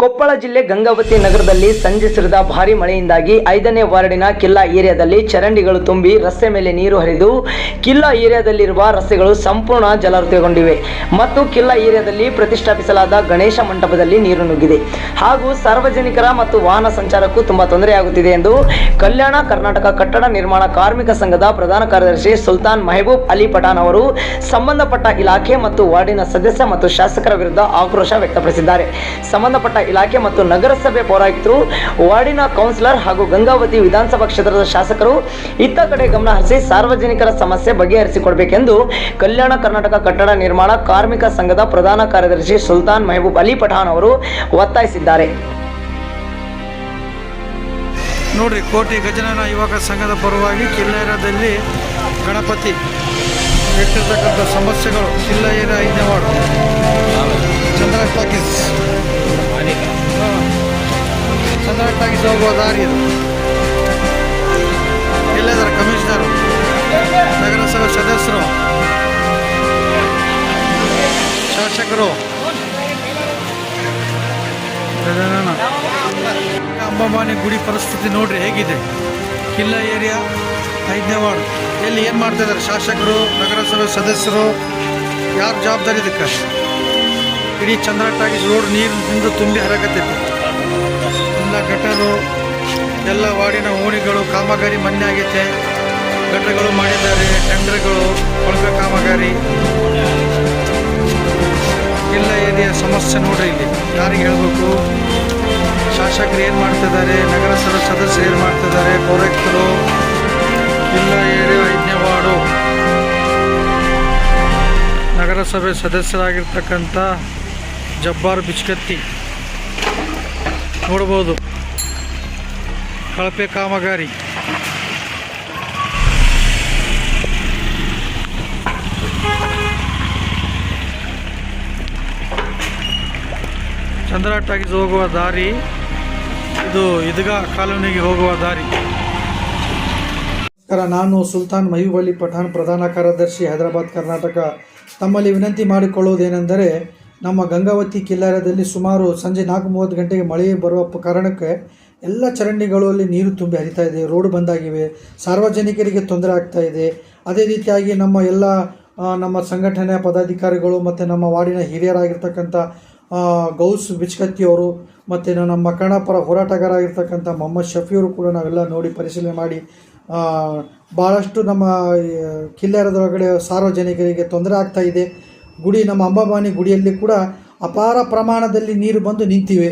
ಕೊಪ್ಪಳ ಜಿಲ್ಲೆ ಗಂಗಾವತಿ ನಗರದಲ್ಲಿ ಸಂಜೆ ಸುರಿದ ಭಾರಿ ಮಳೆಯಿಂದಾಗಿ ಐದನೇ ವಾರ್ಡಿನ ಕಿಲ್ಲಾ ಏರಿಯಾದಲ್ಲಿ ಚರಂಡಿಗಳು ತುಂಬಿ ರಸ್ತೆ ಮೇಲೆ ನೀರು ಹರಿದು ಕಿಲ್ಲಾ ಏರಿಯಾದಲ್ಲಿರುವ ರಸ್ತೆಗಳು ಸಂಪೂರ್ಣ ಜಲಾವೃತಗೊಂಡಿವೆ ಮತ್ತು ಕಿಲ್ಲಾ ಏರಿಯಾದಲ್ಲಿ ಪ್ರತಿಷ್ಠಾಪಿಸಲಾದ ಗಣೇಶ ಮಂಟಪದಲ್ಲಿ ನೀರು ನುಗ್ಗಿದೆ. ಹಾಗೂ ಸಾರ್ವಜನಿಕರ ಮತ್ತು ವಾಹನ ಸಂಚಾರಕ್ಕೂ ತುಂಬಾ ತೊಂದರೆಯಾಗುತ್ತಿದೆ ಎಂದು ಕಲ್ಯಾಣ ಕರ್ನಾಟಕ ಕಟ್ಟಡ ನಿರ್ಮಾಣ ಕಾರ್ಮಿಕ ಸಂಘದ ಪ್ರಧಾನ ಕಾರ್ಯದರ್ಶಿ ಸುಲ್ತಾನ್ ಮೆಹಬೂಬ್ ಅಲಿ ಪಠಾನ್ ಅವರು ಸಂಬಂಧಪಟ್ಟ ಇಲಾಖೆ ಮತ್ತು ವಾರ್ಡಿನ ಸದಸ್ಯ ಮತ್ತು ಶಾಸಕರ ವಿರುದ್ಧ ಆಕ್ರೋಶ ವ್ಯಕ್ತಪಡಿಸಿದ್ದಾರೆ. ಸಂಬಂಧಪಟ್ಟ ಇಲಾಖೆ ಮತ್ತು ನಗರಸಭೆ ಪೌರಾಯುಕ್ತರು, ವಾರ್ಡಿನ ಕೌನ್ಸಿಲರ್ ಹಾಗೂ ಗಂಗಾವತಿ ವಿಧಾನಸಭಾ ಕ್ಷೇತ್ರದ ಶಾಸಕರು ಇತ್ತ ಕಡೆ ಗಮನ ಹರಿಸಿ ಸಾರ್ವಜನಿಕರ ಸಮಸ್ಯೆ ಬಗೆಹರಿಸಿಕೊಡಬೇಕೆಂದು ಕಲ್ಯಾಣ ಕರ್ನಾಟಕ ಕಟ್ಟಡ ನಿರ್ಮಾಣ ಕಾರ್ಮಿಕ ಸಂಘದ ಪ್ರಧಾನ ಕಾರ್ಯದರ್ಶಿ ಸುಲ್ತಾನ್ ಮೆಹಬೂಬ್ ಅಲಿ ಪಠಾನ್ ಅವರು ಒತ್ತಾಯಿಸಿದ್ದಾರೆ. ನೋಡ್ರಿ, ಕೋಟಿ ಗಜನನ ಯುವಕ ಸಂಘದ ಪರವಾಗಿ ಕಿಲ್ಲೇರದಲ್ಲಿ ಗಣಪತಿ. ಇಟ್ಟಿರ್ತಕ್ಕಂಥ ಸಮಸ್ಯೆಗಳು ಕಿಲ್ಲೇರ ಐದನೇ ವಾರ್ಡ್. ದಾರಿ ಇದು. ಎಲ್ಲದರ ಕಮಿಷನರು? ನಗರಸಭೆ ಸದಸ್ಯರು? ಶಾಸಕರು? ಅಂಬಾಬಾನಿ ಗುಡಿ ಪರಿಸ್ಥಿತಿ ನೋಡ್ರಿ ಹೇಗಿದೆ? ಕಿಲ್ಲ ಏರಿಯಾ ಐದನೇ ವಾರ್ಡ್ ಎಲ್ಲಿ ಏನು ಮಾಡ್ತಾ ಇದ್ದಾರೆ ಶಾಸಕರು, ನಗರಸಭೆ ಸದಸ್ಯರು? ಯಾರು ಜವಾಬ್ದಾರಿ ಇದಕ್ಕೆ? ಇಡೀ ಚಂದ್ರಟ್ಟಾಗಿ ರೋಡ್ ನೀರಿನಿಂದ ತುಂಬಿ ಹರಕತ್ತೈತಿ. ಎಲ್ಲ ಗಟರು ಎಲ್ಲ ವಾರ್ಡಿನ ಓಣಿಗಳು, ಕಾಮಗಾರಿ ಮನ್ನೆ ಆಗೈತೆ ಗಟ್ಟಗಳು ಮಾಡಿದ್ದಾರೆ, ಟೆಂಡರ್ಗಳು, ಕೊಳವೆ ಕಾಮಗಾರಿ. ಎಲ್ಲ ಏರಿಯಾ ಸಮಸ್ಯೆ ನೋಡ್ರಿ ಇಲ್ಲಿ. ಯಾರಿಗೆ ಹೇಳಬೇಕು? ಶಾಸಕರು ಏನು ಮಾಡ್ತಿದ್ದಾರೆ? ನಗರಸಭೆ ಸದಸ್ಯರು ಏನು ಮಾಡ್ತಿದ್ದಾರೆ? ಪೌರಾಯುಕ್ತರು? ಇಲ್ಲ ಏರಿಯಾ ವಾರ್ಡು. ನಗರಸಭೆ ಸದಸ್ಯರಾಗಿರ್ತಕ್ಕಂಥ ಜಬ್ಬಾರ್ ಬಿಚ್ಕತ್ತಿ. ನೋಡ್ಬೋದು. ಕಳಪೆ ಕಾಮಗಾರಿ. ಚಂದ್ರ ಟಾಕೀಸ್ ಹೋಗುವ ದಾರಿ, ಇದು ಇದಗ ಕಾಲೋನಿಗೆ ಹೋಗುವ ದಾರಿ. ನಾನು ಸುಲ್ತಾನ್ ಮಯೂಬ್ ಅಲಿ ಪಠಾಣ್ ಪ್ರಧಾನ ಕಾರ್ಯದರ್ಶಿ, ಹೈದರಾಬಾದ್, ಕರ್ನಾಟಕ. ತಮ್ಮಲ್ಲಿ ವಿನಂತಿ ಮಾಡಿಕೊಳ್ಳುವುದೇನೆಂದರೆ, ನಮ್ಮ ಗಂಗಾವತಿ ಕಿಲ್ಲಾರದಲ್ಲಿ ಸುಮಾರು ಸಂಜೆ ನಾಲ್ಕು ಮೂವತ್ತು ಗಂಟೆಗೆ ಮಳೆ ಬರುವ ಕಾರಣಕ್ಕೆ ಎಲ್ಲ ಚರಂಡಿಗಳಲ್ಲಿ ನೀರು ತುಂಬಿ ಹರಿತಾ ಇದೆ, ರೋಡ್ ಬಂದಾಗಿವೆ, ಸಾರ್ವಜನಿಕರಿಗೆ ತೊಂದರೆ ಆಗ್ತಾ ಇದೆ. ಅದೇ ರೀತಿಯಾಗಿ ನಮ್ಮ ಎಲ್ಲ ನಮ್ಮ ಸಂಘಟನೆಯ ಪದಾಧಿಕಾರಿಗಳು ಮತ್ತು ನಮ್ಮ ವಾರ್ಡಿನ ಹಿರಿಯರಾಗಿರ್ತಕ್ಕಂಥ ಗೌಸ್ ಬಿಚ್ಕತ್ತಿಯವರು ಮತ್ತು ನಮ್ಮ ಕನ್ನಡ ಪರ ಮೊಹಮ್ಮದ್ ಶಫಿಯವರು ಕೂಡ ನಾವೆಲ್ಲ ನೋಡಿ ಪರಿಶೀಲನೆ ಮಾಡಿ ಭಾಳಷ್ಟು ನಮ್ಮ ಕಿಲ್ಲೆರದೊಳಗಡೆ ಸಾರ್ವಜನಿಕರಿಗೆ ತೊಂದರೆ ಆಗ್ತಾ ಇದೆ. ಗುಡಿ, ನಮ್ಮ ಅಂಬಾಭವಾನಿ ಗುಡಿಯಲ್ಲಿ ಕೂಡ ಅಪಾರ ಪ್ರಮಾಣದಲ್ಲಿ ನೀರು ಬಂದು ನಿಂತಿವೆ.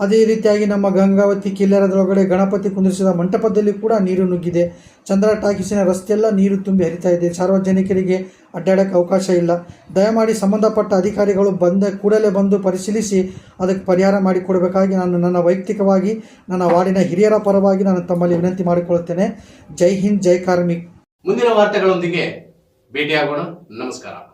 ಅದೇ ರೀತಿಯಾಗಿ ನಮ್ಮ ಗಂಗಾವತಿ ಕಿಲ್ಲರದೊಳಗಡೆ ಗಣಪತಿ ಕುಂದಿರಿಸಿದ ಮಂಟಪದಲ್ಲಿ ಕೂಡ ನೀರು ನುಗ್ಗಿದೆ. ಚಂದ್ರ ಟಾಕೀಸಿನ ರಸ್ತೆಯೆಲ್ಲ ನೀರು ತುಂಬಿ ಹರಿತಾ ಇದೆ. ಸಾರ್ವಜನಿಕರಿಗೆ ಅಡ್ಡಾಡಕ್ಕೆ ಅವಕಾಶ ಇಲ್ಲ. ದಯಮಾಡಿ ಸಂಬಂಧಪಟ್ಟ ಅಧಿಕಾರಿಗಳು ಬಂದ ಕೂಡಲೇ ಬಂದು ಪರಿಶೀಲಿಸಿ, ಅದಕ್ಕೆ ಪರಿಹಾರ ಮಾಡಿಕೊಡಬೇಕಾಗಿ ನಾನು ನನ್ನ ವೈಯಕ್ತಿಕವಾಗಿ, ನನ್ನ ವಾರ್ಡಿನ ಹಿರಿಯರ ಪರವಾಗಿ ನಾನು ತಮ್ಮಲ್ಲಿ ವಿನಂತಿ ಮಾಡಿಕೊಳ್ಳುತ್ತೇನೆ. ಜೈ ಹಿಂದ್, ಜೈ ಕಾರ್ಮಿಕ್. ಮುಂದಿನ ವಾರ್ತೆಗಳೊಂದಿಗೆ ಭೇಟಿಯಾಗೋಣ. ನಮಸ್ಕಾರ.